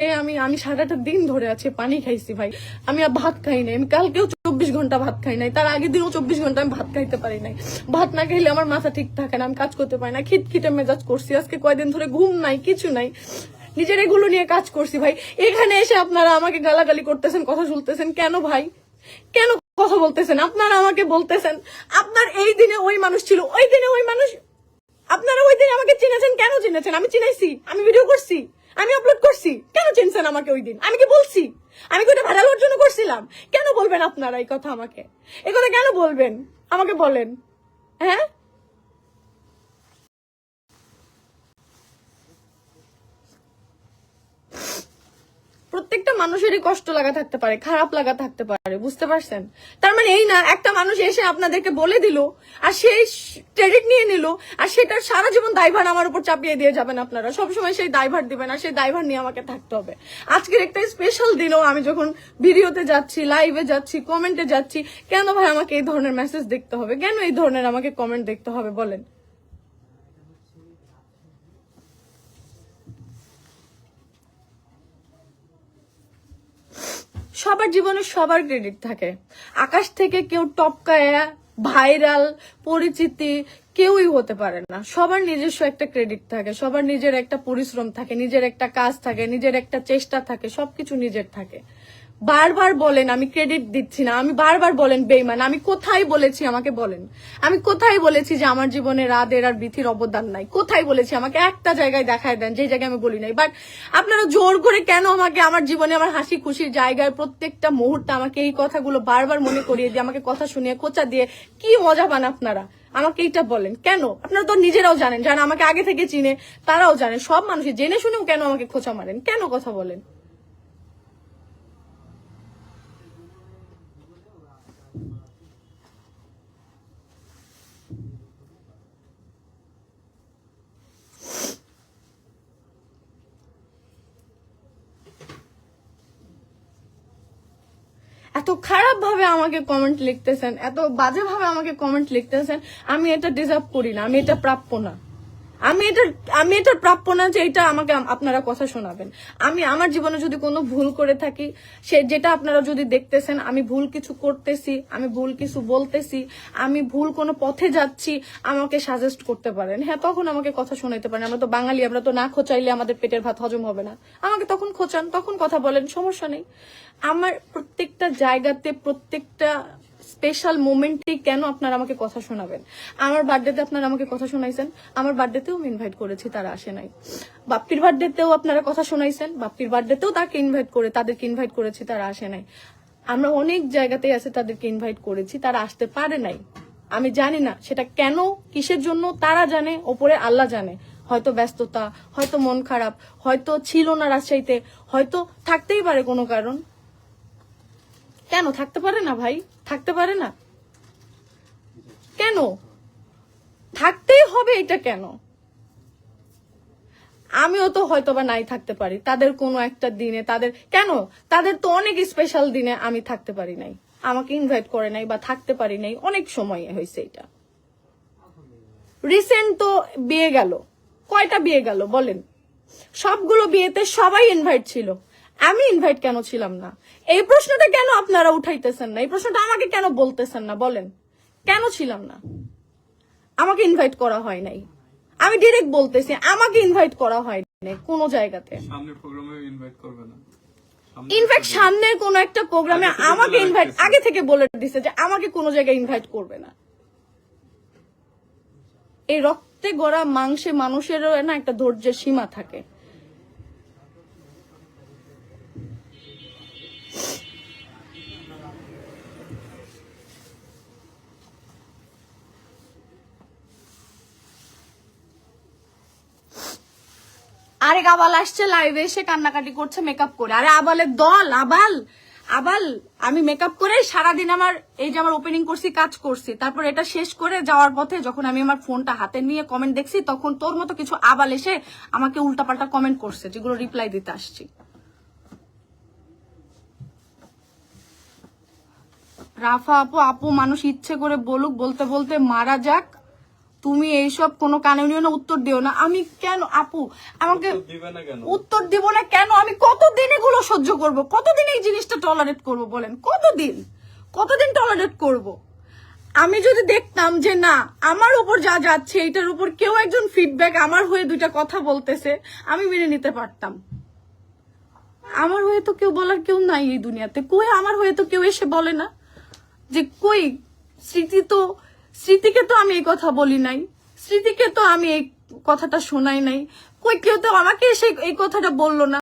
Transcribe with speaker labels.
Speaker 1: আমি আমি সারাটা দিন ধরে আছি, পানি খাইছি ভাই। আমি আর ভাত খাই নাই। আমি কালকেও চব্বিশ ঘণ্টা ভাত খাই নাই। তার আগের দিনও চব্বিশ ঘণ্টা আমি ভাত খাইতে পারি নাই। ভাত না খাইলে আমার মাথা ঠিক থাকে না, আমি কাজ করতে পারি না। খিটখিটে মেজাজ করছি। আজকে কয়দিন ধরে ঘুম নাই, কিছু নাই। নিজের এগুলো নিয়ে কাজ করছি ভাই। এখানে এসে আপনারা আমাকে গালাগালি করতেছেন, কথা শুনতেছেন। কেন ভাই? কেন কথা বলতেছেন? আপনারা আমাকে বলতেছেন, আপনার এই দিনে ওই মানুষ ছিল, ওই দিনে ওই মানুষ আপনারা ওই দিনে আমাকে চিনেছেন? কেন চিনেছেন? আমি চিনাইছি আমি ভিডিও করছি। আমি আপলোড করছি। কেন চিনছেন আমাকে ওই দিন? আমি কি বলছি? আমি কি ওটা ভাড়ালোর জন্য করছিলাম? কেন বলবেন আপনারা এই কথা আমাকে? এই কথা কেন বলবেন? আমাকে বলেন। হ্যাঁ? প্রত্যেকটা মানুষেরই কষ্ট লাগা থাকতে পারে, খারাপ লাগা থাকতে পারে, বুঝতে পারছেন? তার মানে এই না, একটা মানুষ এসে আপনাদেরকে বলে দিল, আর সেই ক্রেডিট নিয়ে নিল, আর সেটার সারা জীবন দায়ভার আমার উপর চাপিয়ে দিয়ে যাবেন আপনারা। সবসময় সেই দায়ভার দিবেন, আর সেই দায়ভার নিয়ে আমাকে থাকতে হবে। আজকের একটা স্পেশাল দিনও আমি যখন ভিডিওতে যাচ্ছি লাইভে যাচ্ছি কমেন্টে যাচ্ছি, কেন ভাই আমাকে এই ধরনের মেসেজ দেখতে হবে? কেন এই ধরনের আমাকে কমেন্ট দেখতে হবে? বলেন। সবার জীবনে সবার ক্রেডিট থাকে। আকাশ থেকে কেউ টপকায়া ভাইরাল পরিচিতি কেউই হতে পারে না। সবার নিজস্ব একটা ক্রেডিট থাকে, সবার নিজের একটা পরিশ্রম থাকে, নিজের একটা কাজ থাকে, নিজের একটা চেষ্টা থাকে, সবকিছু নিজের থাকে। বারবার বলেন, আমি ক্রেডিট দিচ্ছি না, আমি বারবার বলেন বেইমান আমি কোথায় বলেছি আমাকে বলেন? আমি কোথায় বলেছি যে আমার জীবনে রাদের আর বিথির অবদান নাই? কোথায় বলেছি? আমাকে একটা জায়গায় দেখায় দেন যে জায়গায় আমি বলি নাই। বাট আপনারা জোর করে কেন আমাকে আমার জীবনে আমার হাসি খুশির জায়গায় প্রত্যেকটা মুহূর্তে আমাকে এই কথাগুলো বারবার মনে করিয়ে দিয়ে, আমাকে কথা শুনিয়ে কোচা দিয়ে, কি মজা পান আপনারা? আমাকে এইটা বলেন। কেন? আপনারা তো নিজেরাও জানেন, যারা আমাকে আগে থেকে চিনে, তারাও জানে সব মানুষই জেনে শুনেও কেন আমাকে খোঁচা মারেন? কেন কথা বলেন? এত খারাপ ভাবে আমাকে কমেন্ট লিখতেছেন, এত বাজে ভাবে আমাকে কমেন্ট লিখতেছেন, আমি এটা ডিজার্ভ করি না, আমি এটা প্রাপ্য না। আমি এটা আমি এটা প্রাপ্য না যে এটা আমাকে আপনারা কথা শোনাবেন। আমি আমার জীবনে যদি কোনো ভুল করে থাকি, সে যেটা আপনারা যদি দেখতেছেন, আমি ভুল কিছু করতেছি, আমি ভুল কিছু বলতেছি, আমি ভুল কোনো পথে যাচ্ছি, আমাকে সাজেস্ট করতে পারেন। হ্যাঁ তখন আমাকে কথা শোনাইতে পারেন। আমরা তো বাঙালি, আমরা তো না খোঁচাইলে আমাদের পেটের ভাত হজম হবে না। আমাকে তখন খোঁচান, তখন কথা বলেন, সমস্যা নেই। আমার প্রত্যেকটা জায়গাতে, প্রত্যেকটা স্পেশাল মোমেন্টে কেন আপনারা আমাকে কথা শোনাবেন? আমার বার্থডেতে আপনারা আমাকে কথা শোনাইছেন। আমার বার্থডেতেও আমি ইনভাইট করেছি, তারা আসে নাই। বাপ্পির বার্থডেতেও আপনারা কথা শোনাইছেন। বাপ্পির বার্থডেতেও তাকে ইনভাইট করে, তাদেরকে ইনভাইট করেছি, তারা আসে নাই। আমরা অনেক জায়গাতেই আছে তাদেরকে ইনভাইট করেছি, তারা আসতে পারে নাই। আমি জানি না সেটা কেন, কিসের জন্য, তারা জানে, ওপরে আল্লাহ জানে। হয়তো ব্যস্ততা, হয়তো মন খারাপ, হয়তো ছিল না রাজশাহীতে, হয়তো থাকতেই পারে কোনো কারণ। কেন? থাকতে পারে না ভাই। থাকতে পারে না। কেন? থাকতেই হবে এটা কেন? আমিও তো হয়তো বা নাই থাকতে পারি। তাদের কোনো একটা দিনে তাদের কেন? তাদের তো অনেক স্পেশাল দিনে আমি থাকতে পারি নাই। আমাকে ইনভাইট করে নাই বা থাকতে পারি নাই। অনেক সময় হয়েছে এটা। রিসেন্ট তো বিয়ে গেল। কয়টা বিয়ে গেল বলেন? সবগুলো বিয়েতে সবাই ইনভাইট ছিল। আমি ইনভাইট কেন ছিলাম না? এই প্রশ্নটা কেন আপনারা উঠাইতেছেন না? এই প্রশ্নটা আমাকে কেন বলতেছেন না? বলেন। কেন ছিলাম না? আমাকে ইনভাইট করা হয় নাই। আমি ডিরেক্ট বলতেছি আমাকে ইনভাইট করা হয় নাই কোনো জায়গাতে।
Speaker 2: সামনের প্রোগ্রামে ইনভাইট করবে না।
Speaker 1: ইনফ্যাক্ট সামনের কোন একটা প্রোগ্রামে আমাকে ইনভাইট আগে থেকে বলে দিছে যে আমাকে কোনো জায়গায় ইনভাইট করবে না। এই রক্তে গড়া মাংসে মানুষেরও না একটা ধৈর্যের সীমা থাকে। আরেক আবাল আসছে লাইভে এসে কান্নাকাটি করছে মেকআপ করে। আরে আবালের দল, আবাল আবাল, আমি মেকআপ করে সারাদিন আমার, এই যে আমার ওপেনিং করছি, কাজ করছি। তারপর এটা শেষ করে যাওয়ার পথে যখন আমি আমার ফোনটা হাতে নিয়ে কমেন্ট দেখছি, তখন তোর মতো কিছু আবাল এসে আমাকে উল্টাপাল্টা কমেন্ট করছে, যেগুলো রিপ্লাই দিতে আসছি। রাফা আপু আপু মানুষ ইচ্ছে করে বলুক, বলতে বলতে মারা যাক। তুমি এইসব কোনো কানে নিও না উত্তর দিও না। আমি কেন আপু আমাকে
Speaker 2: উত্তর না কেন?
Speaker 1: উত্তর দিব না কেন? আমি কতদিন এগুলো সহ্য করব? কতদিন এই জিনিসটা টলারেট করব বলেন? কতদিন? কতদিন টলারেট করব? আমি যদি দেখতাম যে না আমার উপর যা যাচ্ছে এটার উপর কেউ একজন ফিডব্যাক আমার হয়ে দুইটা কথা বলতেছে আমি মেনে নিতে পারতাম। আমার হয়ে তো কেউ বলার কেউ নাই এই দুনিয়াতে। কই আমার হয়ে তো কেউ এসে বলে না? যে কই স্মৃতি তো স্মৃতিকে তো আমি এই কথা বলি নাই। স্মৃতিকে তো আমি এই কথাটা শোনাই নাই। কই কেউ তো আমাকে এসে এই কথাটা বলল না।